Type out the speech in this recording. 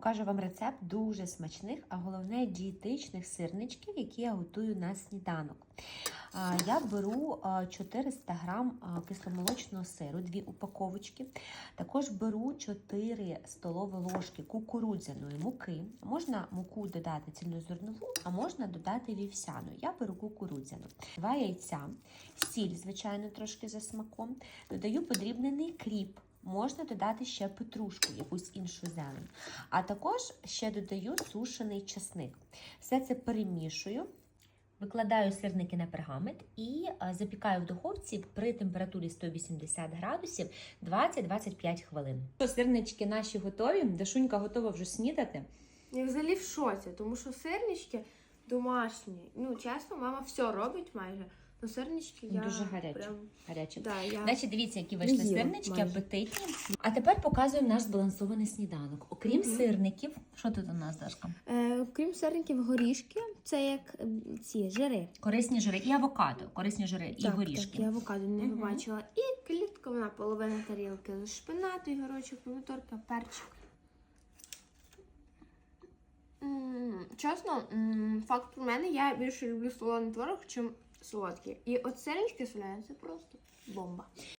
Покажу вам рецепт дуже смачних, а головне дієтичних сирничків, які я готую на сніданок. Я беру 400 грам кисломолочного сиру, дві упаковочки. Також беру 4 столові ложки кукурудзяної муки. Можна муку додати цільнозернову, а можна додати вівсяну. Я беру кукурудзяну. Два яйця, сіль, звичайно, трошки за смаком. Додаю подрібнений кріп. Можна додати ще петрушку, якусь іншу зелень. А також ще додаю сушений часник. Все це перемішую. Викладаю сирники на пергамент і е, запікаю в духовці при температурі 180 градусів 20-25 хвилин. Сирнички наші готові. Дашунька готова вже снідати. Я взагалі в шоці, тому що сирнички домашні. Ну, чесно, мама все робить майже. Но сирнички я Дуже гарячі. прям... Гарячі. Да, я... Значить, дивіться, які вийшли їла сирнички, майже. апетитні. А тепер показуємо наш збалансований сніданок. Окрім Мгм. сирників, що тут у нас, Дашка? Е, крім сирників, горішки, це як е, ці жири. Корисні жири і авокадо, корисні жири і так, горішки. Так, я авокадо не Мгм. побачила. І клітковина половина тарілки з шпинату, горочок, помідорка, перчик. Чесно, факт про мене, я більше люблю солоний творог, чим солодкий. І сирнички соляні це просто бомба.